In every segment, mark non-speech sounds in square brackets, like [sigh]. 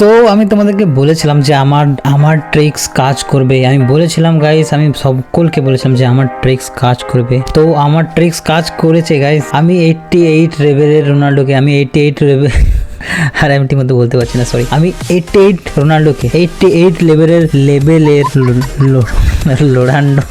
So আমি তোমাদেরকে বলেছিলাম যে আমার আমার ট্রিক্স কাজ করবে। আমি বলেছিলাম গাইস আমি সকলকে বলেছিলাম যে আমার ট্রিক্স কাজ করবে। তো আমার ট্রিক্স কাজ করেছে গাইস আমি এইটটি এইট রেভেলের রোনাল্ডোকে, আমি এইটটি এইট লেভেল আর আমি ঠিকমতো বলতে পারছি না সরি আমি এইটটি এইট রোনাল্ডোকে এইটটি এইট লেভেলের লেভেলের লোরান্ডো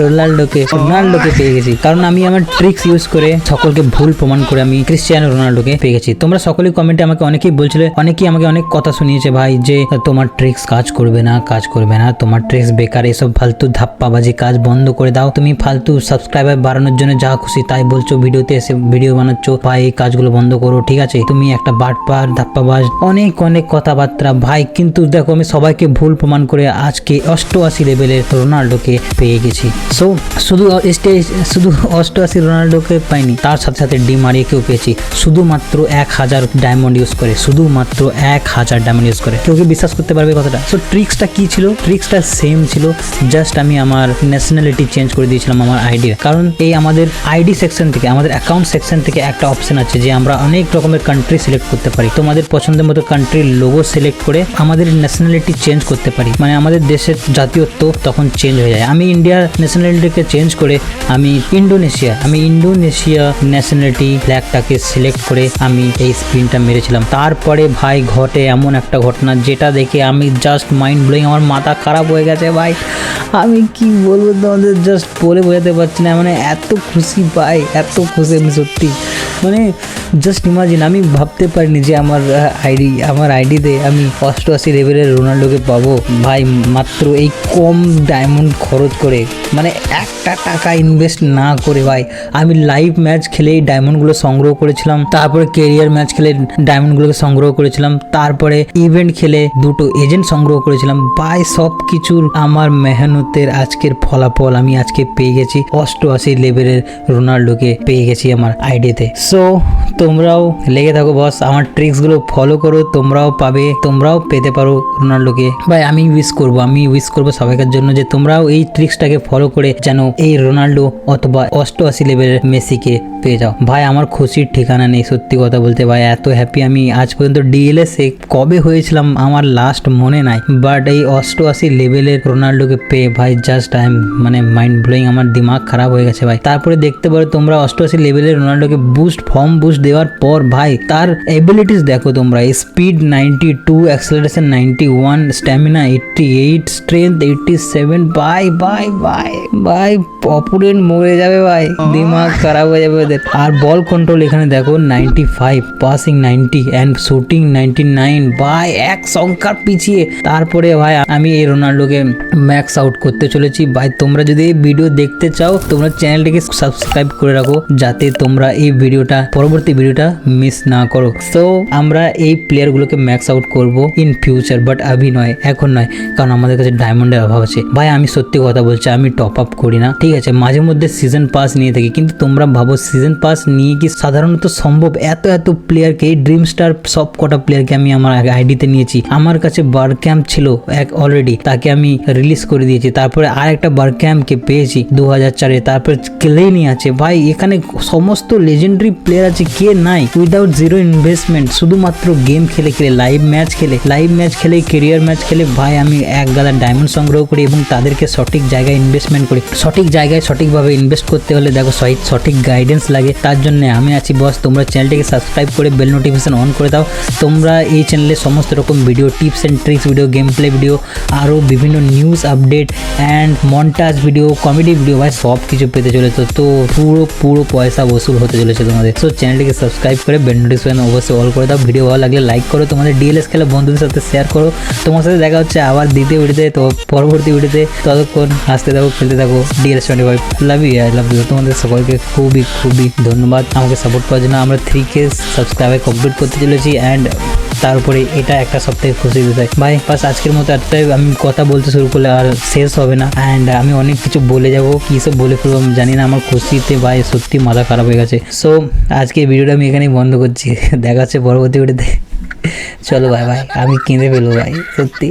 রোনাল্ডোকে রোনাল্ডোকে পেয়ে গেছি। কারণ আমি আমার ট্রিক্স ইউজ করে সকলকে ভুল প্রমাণ করে আমি ক্রিশ্চিয়ানো রোনাল্ডোকে পেয়ে গেছি। তোমরা সকলেই কমেন্টে আমাকে অনেকেই বলছিলে, অনেকেই আমাকে অনেক কথা শুনিয়েছে ভাই, যে তোমার ট্রিক্স কাজ করবে না, কাজ করবে না, তোমার ট্রিক্স বেকার, এসব ফালতু ধাপ্পাবাজি কাজ বন্ধ করে দাও। তুমি ফালতু সাবস্ক্রাইবার বাড়ানোর জন্য যা খুশি তাই বলছো, ভিডিওতে এসে ভিডিও বানাচ্ছ, ভাই, এই কাজগুলো বন্ধ করো, ঠিক আছে? তুমি একটা বাটপার ধাপ্পাবাজ অনেক অনেক কথাবার্তা। ভাই, কিন্তু দেখো, আমি সবাইকে ভুল প্রমাণ করে আজকে অষ্টআশি লেভেলের রোনাল্ডোকে পেয়ে গেছি। সো শুধু স্টেজ শুধু অষ্টআশি রোনাল্ডোকে পাইনি, তার সাথে সাথে ডি মারিয়াকেও পেয়েছি। শুধুমাত্র এক হাজার ডায়মন্ড ইউজ করে, শুধুমাত্র এক হাজার ডায়মন্ড ইউজ করে। কেউ কি বিশ্বাস করতে পারবে কথাটা? সো ট্রিক্সটা কি ছিল? ট্রিক্সটা সেম ছিল জাস্ট আমি আমার ন্যাশনালিটি চেঞ্জ করে দিয়েছিলাম আমার আইডি কারণ এই আমাদের আইডি সেকশন থেকে, আমাদের অ্যাকাউন্ট সেকশন থেকে একটা অপশন আছে যে আমরা অনেক রকমের কান্ট্রি সিলেক্ট করতে পারি। তোমাদের পছন্দের মতো কান্ট্রির লোগো সিলেক্ট করে আমাদের ন্যাশনালিটি চেঞ্জ করতে পারি। মানে আমাদের দেশের জাতীয়ত্ব তখন চেঞ্জ হয়ে যায়। আমি ইন্ডিয়ার ন্যাশনালিটিকে চেঞ্জ করে আমি ইন্ডোনেশিয়া আমি ইন্ডোনেশিয়া ন্যাশনালিটি ফ্ল্যাগটাকে সিলেক্ট করে আমি এই স্পিনটা মেরেছিলাম। তারপরে ভাই ঘটে এমন একটা ঘটনা যেটা দেখে আমি জাস্ট মাইন্ড ব্লোয়িং আমার মাথা খারাপ হয়ে গেছে ভাই। আমি কি বলব তোমাদের? জাস্ট বলে বোঝাতে পারছি না। মানে এত খুশি পাই এত খুশি আমি সত্যি। মানে জাস্ট ইমাজিন আমি ভাবতে পারিনি যে আমার আইডি আমার আইডিতে আমি অষ্টআশি লেভেলের রোনাল্ডোকে পাবো। ভাই, মাত্র এই কম ডায়মন্ড খরচ করে মানে একটা টাকা ইনভেস্ট না করে ভাই, আমি লাইভ ম্যাচ খেলে এই ডায়মন্ডগুলো সংগ্রহ করেছিলাম, তারপরে কেরিয়ার ম্যাচ খেলে ডায়মন্ডগুলোকে সংগ্রহ করেছিলাম, তারপরে ইভেন্ট খেলে দুটো এজেন্ট সংগ্রহ করেছিলাম। ভাই সব কিছুর আমার মেহনতের আজকের ফলাফল আমি আজকে পেয়ে গেছি, অষ্টআশি লেভেলের রোনাল্ডোকে পেয়ে গেছি আমার আইডিতে সো তোমরাও লেগে থাকো বস আমার ট্রিক্সগুলো ফলো করো, তোমরাও পাবে, তোমরাও পেতে পারো রোনাল্ডোকে। ভাই, আমি উইশ করব, আমি উইশ করব সবাইকার জন্য যে তোমরাও এই ট্রিক্সটাকে ফলো করে যেন এই রোনাল্ডো অথবা অষ্টআশি লেভেলের মেসিকে পেয়ে যাও। ভাই, আমার খুশির ঠিকানা নেই, সত্যি কথা বলতে ভাই, এত হ্যাপি আমি আজ পর্যন্ত ডিএলএস কবে হয়েছিলাম আমার লাস্ট মনে নাই। বাট এই অষ্টআশি লেভেলের রোনাল্ডোকে পেয়ে ভাই জাস্ট আই মানে মাইন্ড ব্লোয়িং আমার দিমাগ খারাপ হয়ে গেছে ভাই। তারপরে দেখতে পারো তোমরা অষ্টআশি লেভেলের রোনাল্ডোকে বুস্ট ফর্ম বুস্ট দেওয়ার পর ভাই, তার এবিলিটিস দেখো তোমরা speed ninety two acceleration ninety one stamina eighty eight strength eighty seven bye bye bye bye opponent মরে যাবে ভাই, দিমাগ খারাপ হয়ে যাবে ওদের। আর বল কন্ট্রোল এখানে দেখো ninety five passing ninety and shooting ninety nine ভাই, এক সংখ্যার পিছিয়ে। তারপরে ভাই, আমি এই রোনাল্ডোকে ম্যাক্স আউট করতে চলেছি। ভাই, তোমরা যদি এই ভিডিও দেখতে চাও, তোমরা চ্যানেলটিকে সাবস্ক্রাইব করে রাখো, যাতে তোমরা এই ভিডিওটা পরবর্তী ভিডিওটা মিস না করো। তো আমরা এই প্লেয়ারগুলোকে ম্যাক্স আউট করব ইন ফিউচার বাট আভি নয়, এখন নয়, কারণ আমাদের কাছে ডায়মন্ডের অভাব আছে। ভাই, আমি সত্যি কথা বলছি, আমি টপ আপ করি না, ঠিক আছে? মাঝে মধ্যে সিজন পাস নিয়ে থাকি, কিন্তু তোমরা ভাবো সিজন পাস নিয়ে কি সাধারণত সম্ভব? এত এত প্লেয়ারকে ড্রিম স্টার সব কটা প্লেয়ারকে আমি আমার আইডিতে নিয়েছি। আমার কাছে বার ক্যাম্প ছিল এক অলরেডি তাকে আমি রিলিজ করে দিয়েছি। তারপরে আর একটা বার ক্যাম্পকে পেয়েছি দু হাজার চারে, তারপরে ক্লেনি আছে। ভাই, এখানে সমস্ত লেজেন্ডারি প্লেয়ার আছে, কে নাই? উইদাউট জিরো ইনভেস্টমেন্ট শুধুমাত্র গেম খেলে খেলে লাইভ ম্যাচ খেলে লাইভ ম্যাচ খেলে কেরিয়ার ম্যাচ খেলে, ভাই, আমি এক গাদা ডায়মন্ড সংগ্রহ করি এবং তাদেরকে সঠিক জায়গায় ইনভেস্টমেন্ট করি। সঠিক জায়গায় সঠিকভাবে ইনভেস্ট করতে হলে দেখো সঠিক গাইডেন্স লাগে। তার জন্য আমি আছি বস তোমরা চ্যানেলটিকে সাবস্ক্রাইব করে বেল নোটিফিকেশন অন করে দাও। তোমরা এই চ্যানেলে সমস্ত রকম video tips and tricks video game play video আরও বিভিন্ন news update and montage video comedy video ভাই সব কিছু পেতে চলেছে। তো পুরো পুরো পয়সা বসুল হতে চলেছে তোমাদের সো চ্যানেলটিকে সাবস্ক্রাইব করে বেল নোটিফিকেশন অবশ্যই অল করে দাও। ভিডিও ভালো লাগলে লাইক করো, তোমাদের ডিএলএস খেলে বন্ধুদের সাথে শেয়ার করো। তোমার সাথে দেখা হচ্ছে আবার দ্বিতীয় ভিডিওতে তো পরবর্তী ভিডিওতে ততক্ষণ হাসতে থাকো, খেলতে থাকো। DLS twenty five love you I love you তোমাদের সকলকে খুবই খুবই ধন্যবাদ। আমাকে সাপোর্ট করার জন্য আমরা থ্রি কে সাবস্ক্রাইবার কমপ্লিট করতে চলেছি। অ্যান্ড তারপরে এটা একটা সবথেকে খুশি বিষয়। ভাই, বাস আজকের মতো এতটাই। আমি কথা বলতে শুরু করলে আর শেষ হবে না। অ্যান্ড আমি অনেক কিছু বলে যাব, কী সব বলে ফেলব আমি জানি না। আমার খুশিতে ভাই সত্যি মাথা খারাপ হয়ে গেছে। সো আজকে ভিডিওটা আমি এখানেই বন্ধ করছি। [laughs] দেখা হচ্ছে পরবর্তী ভিডিওতে চলো ভাই ভাই, আমি কেঁদে ফেলব ভাই, সত্যি।